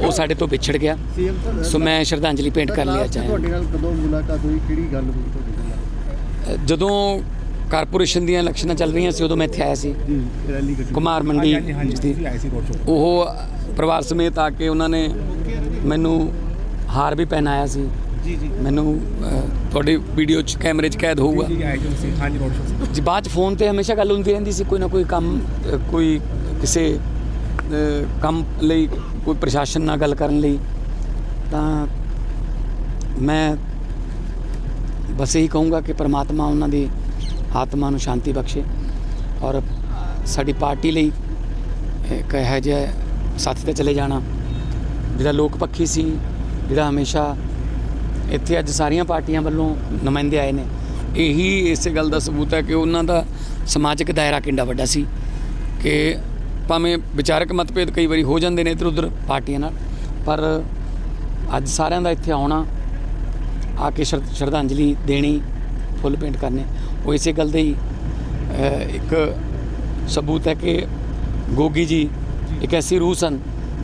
ਉਹ ਸਾਡੇ ਤੋਂ ਵਿਛੜ ਗਿਆ। ਸੋ ਮੈਂ ਸ਼ਰਧਾਂਜਲੀ ਭੇਂਟ ਕਰ ਲਿਆ ਚਾਹਾਂ ਤੁਹਾਡੇ ਨਾਲ ਕਦੋਂ ਮੁਲਾਕਾਤ ਹੋਈ ਕਿਹੜੀ ਗੱਲ ਹੋਈ ਤੁਹਾਡੇ ਨਾਲ ਜਦੋਂ ਕਾਰਪੋਰੇਸ਼ਨ ਦੀਆਂ ਇਲੈਕਸ਼ਨਾਂ ਚੱਲ ਰਹੀਆਂ ਸੀ ਉਦੋਂ ਮੈਂ ਇੱਥੇ ਆਇਆ ਸੀ। ਕੁਮਾਰ ਮੰਡੀ ਉਹ ਪਰਿਵਾਰ ਸਮੇਤ ਆ ਕੇ ਉਹਨਾਂ ਨੇ ਮੈਨੂੰ ਹਾਰ ਵੀ ਪਹਿਨਾਇਆ ਸੀ। ਜੀ ਜੀ। ਮੈਨੂੰ ਤੁਹਾਡੀ ਵੀਡੀਓ 'ਚ ਕੈਮਰੇ 'ਚ ਕੈਦ ਹੋਊਗਾ। ਜੀ ਬਾਅਦ 'ਚ ਫੋਨ ਤੇ ਹਮੇਸ਼ਾ ਗੱਲ ਹੁੰਦੀ ਰਹਿੰਦੀ ਸੀ ਕੋਈ ਨਾ ਕੋਈ ਕੰਮ ਕੋਈ ਕਿਸੇ ਕੰਮ ਲਈ, ਕੋਈ ਪ੍ਰਸ਼ਾਸਨ ਨਾਲ ਗੱਲ ਕਰਨ ਲਈ, ਤਾਂ ਮੈਂ ਬਸ ਇਹੀ ਕਹੂੰਗਾ ਕਿ ਪ੍ਰਮਾਤਮਾ ਉਹਨਾਂ ਦੀ ਆਤਮਾ ਨੂੰ ਸ਼ਾਂਤੀ ਬਖਸ਼ੇ ਔਰ ਸਾਡੀ ਪਾਰਟੀ ਲਈ ਇੱਕ ਇਹੋ ਜਿਹਾ ਸਾਥੀ ਤੇ ਚਲੇ ਜਾਣਾ। ਜਿਹੜਾ ਲੋਕ ਪੱਖੀ ਸੀ, ਜਿਹੜਾ ਹਮੇਸ਼ਾ ਇੱਥੇ ਅੱਜ ਸਾਰੀਆਂ ਪਾਰਟੀਆਂ ਵੱਲੋਂ ਨੁਮਾਇੰਦੇ ਆਏ ਨੇ। ਇਹੀ ਇਸੇ ਗੱਲ ਦਾ ਸਬੂਤ ਹੈ ਕਿ ਉਹਨਾਂ ਦਾ ਸਮਾਜਿਕ ਦਾਇਰਾ ਕਿੰਨਾ ਵੱਡਾ ਸੀ ਕਿ ਭਾਵੇਂ ਵਿਚਾਰਕ ਮਤਭੇਦ ਕਈ ਵਾਰੀ ਹੋ ਜਾਂਦੇ ਨੇ ਇੱਧਰ ਉੱਧਰ ਪਾਰਟੀਆਂ ਨਾਲ, ਪਰ ਅੱਜ ਸਾਰਿਆਂ ਦਾ ਇੱਥੇ ਆਉਣਾ, ਆ ਕੇ ਸ਼ਰ- ਸ਼ਰਧਾਂਜਲੀ ਦੇਣੀ, ਫੁੱਲ ਪੇਂਟ ਕਰਨੇ, ਉਹ ਇਸੇ ਗੱਲ ਦੇ ਹੀ ਇੱਕ ਸਬੂਤ ਹੈ ਕਿ ਗੋਗੀ ਜੀ ਇੱਕ ਐਸੀ ਰੂਹ ਸਨ,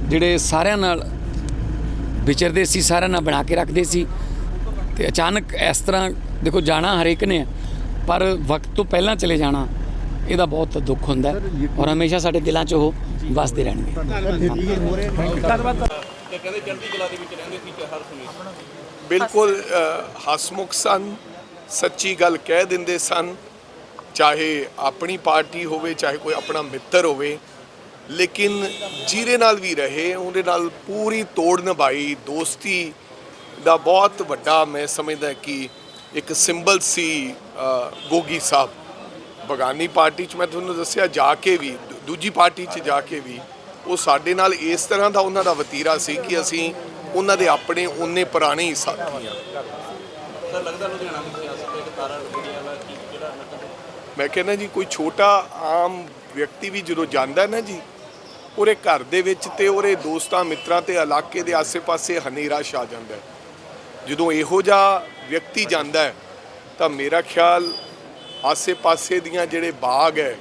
ਜਿਹੜੇ ਸਾਰਿਆਂ ਨਾਲ ਵਿਚਰਦੇ ਸੀ, ਸਾਰਿਆਂ ਨਾਲ ਬਣਾ ਕੇ ਰੱਖਦੇ ਸੀ, ਤੇ ਅਚਾਨਕ ਇਸ ਤਰ੍ਹਾਂ ਦੇਖੋ ਜਾਣਾ ਹਰੇਕ ਨੇ, ਪਰ ਵਕਤ ਤੋਂ ਪਹਿਲਾਂ ਚਲੇ ਜਾਣਾ ਇਹਦਾ ਬਹੁਤ ਦੁੱਖ ਹੁੰਦਾ ਔਰ ਹਮੇਸ਼ਾ ਸਾਡੇ ਦਿਲਾਂ 'ਚ ਉਹ ਵਸਦੇ ਰਹਿਣਗੇ। ਬਿਲਕੁਲ ਅ, ਹਸਮੁਖ ਸਨ ਸੱਚੀ ਗੱਲ ਕਹਿ ਦਿੰਦੇ ਸਨ ਚਾਹੇ ਆਪਣੀ ਪਾਰਟੀ ਹੋਵੇ ਚਾਹੇ ਕੋਈ ਆਪਣਾ ਮਿੱਤਰ ਹੋਵੇ ਲੇਕਿਨ ਜਿਹਦੇ ਨਾਲ ਵੀ ਰਹੇ ਉਹਦੇ ਨਾਲ ਪੂਰੀ ਤੋੜ ਨਿਭਾਈ ਦੋਸਤੀ ਦਾ ਬਹੁਤ ਵੱਡਾ ਮੈਂ ਸਮਝਦਾ ਕਿ ਇੱਕ ਸਿੰਬਲ ਸੀ ਗੋਗੀ ਸਾਹਿਬ। ਬਗਾਨੀ ਪਾਰਟੀ 'ਚ ਮੈਂ ਤੁਹਾਨੂੰ ਦੱਸਿਆ ਜਾ ਕੇ ਵੀ ਦੂਜੀ ਪਾਰਟੀ 'ਚ ਜਾ ਕੇ ਵੀ ਉਹ ਸਾਡੇ ਨਾਲ ਇਸ ਤਰ੍ਹਾਂ ਦਾ ਉਹਨਾਂ ਦਾ ਵਤੀਰਾ ਸੀ ਕਿ ਅਸੀਂ ਉਹਨਾਂ ਦੇ ਆਪਣੇ ਉਹਨੇ ਪੁਰਾਣੇ ਹੀ ਸਾਥੀ ਆ ਮੈਂ ਕਹਿੰਦਾ ਜੀ ਕੋਈ ਛੋਟਾ ਆਮ ਵਿਅਕਤੀ ਵੀ ਜਦੋਂ ਜਾਂਦਾ ਨਾ ਜੀ ਉਹਦੇ ਘਰ ਦੇ ਵਿੱਚ ਤੇ ਉਹਦੇ ਦੋਸਤਾਂ ਮਿੱਤਰਾਂ ਤੇ ਇਲਾਕੇ ਦੇ ਆਸੇ-ਪਾਸੇ ਹਨੇਰਾ ਛਾ ਜਾਂਦਾ ਜਦੋਂ ਇਹੋ ਜਿਹਾ ਵਿਅਕਤੀ ਜਾਂਦਾ ਤਾਂ ਮੇਰਾ ਖਿਆਲ ਆਸੇ-ਪਾਸੇ ਦੀਆਂ ਜਿਹੜੇ ਬਾਗ ਹੈ,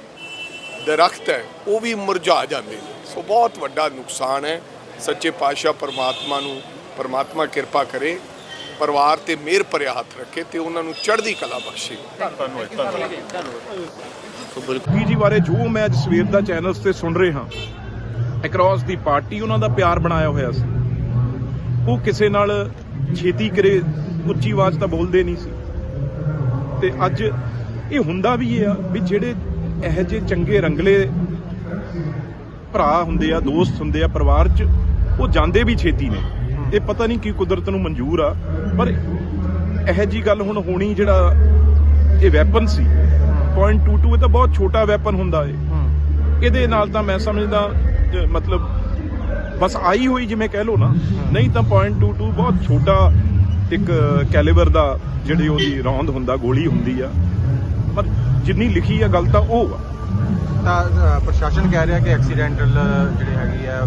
ਦਰਖਤ ਹੈ, ਉਹ ਵੀ ਮੁਰਝਾ ਜਾਂਦੇ ਨੇ। ਸੋ ਬਹੁਤ ਵੱਡਾ ਨੁਕਸਾਨ ਹੈ। ਸੱਚੇ ਪਾਤਸ਼ਾਹ ਪਰਮਾਤਮਾ ਨੂੰ, ਪਰਮਾਤਮਾ ਕਿਰਪਾ ਕਰੇ, ਪਰਿਵਾਰ ਤੇ ਮਿਹਰ ਭਰਿਆ ਹੱਥ ਰੱਖੇ ਤੇ ਉਹਨਾਂ ਨੂੰ ਚੜ੍ਹਦੀ ਕਲਾ ਬਖਸ਼ੇ। ਕੀ ਜੀ ਬਾਰੇ ਜੋ ਮੈਂ ਅੱਜ ਸਵੇਰ ਦਾ ਚੈਨਲਸ ਤੇ ਸੁਣ ਰਿਹਾ ਅਕ੍ਰੋਸ ਦੀ ਪਾਰਟੀ ਉਹਨਾਂ ਦਾ ਪਿਆਰ ਬਣਾਇਆ ਹੋਇਆ ਸੀ। ਉਹ ਕਿਸੇ ਨਾਲ ਛੇਤੀ ਕਰੇ, ਉੱਚੀ ਆਵਾਜ਼ ਤਾਂ ਬੋਲਦੇ ਨਹੀਂ ਸੀ। ਤੇ ਅੱਜ ਇਹ ਹੁੰਦਾ ਵੀ ਇਹ ਆ ਵੀ ਜਿਹੜੇ ਇਹੋ ਜਿਹੇ ਚੰਗੇ ਰੰਗਲੇ ਭਰਾ ਹੁੰਦੇ ਆ, ਦੋਸਤ ਹੁੰਦੇ ਆ ਪਰਿਵਾਰ 'ਚ, ਉਹ ਜਾਂਦੇ ਵੀ ਛੇਤੀ ਨੇ। ਇਹ ਪਤਾ ਨਹੀਂ ਕੀ ਕੁਦਰਤ ਨੂੰ ਮਨਜ਼ੂਰ ਆ, ਪਰ ਇਹੋ ਜੀ ਗੱਲ ਹੁਣ ਹੋਣੀ ਜਿਹੜਾ ਇਹ ਵੈਪਨ ਸੀ .22 ਇਹ ਤਾਂ ਬਹੁਤ ਛੋਟਾ ਵੈਪਨ ਹੁੰਦਾ ਏ। ਇਹਦੇ ਨਾਲ ਤਾਂ ਮੈਂ ਸਮਝਦਾ ਮਤਲਬ ਬਸ ਆਈ ਹੋਈ ਜਿਵੇਂ ਕਹਿ ਲਓ ਨਾ, ਨਹੀਂ ਤਾਂ .22 ਬਹੁਤ ਛੋਟਾ ਇੱਕ ਕੈਲੀਬਰ ਦਾ ਜਿਹੜੀ ਉਹਦੀ ਰੌਂਦ ਹੁੰਦਾ, ਗੋਲੀ ਹੁੰਦੀ ਆ। ਪਰ ਜਿੰਨੀ ਲਿਖੀ ਆ ਗੱਲ ਤਾਂ ਉਹ ਆ। ਤਾਂ ਅ, ਪ੍ਰਸ਼ਾਸਨ ਕਹਿ ਰਿਹਾ ਕਿ ਐਕਸੀਡੈਂਟਲ ਜਿਹੜੇ ਹੈਗੀ ਆ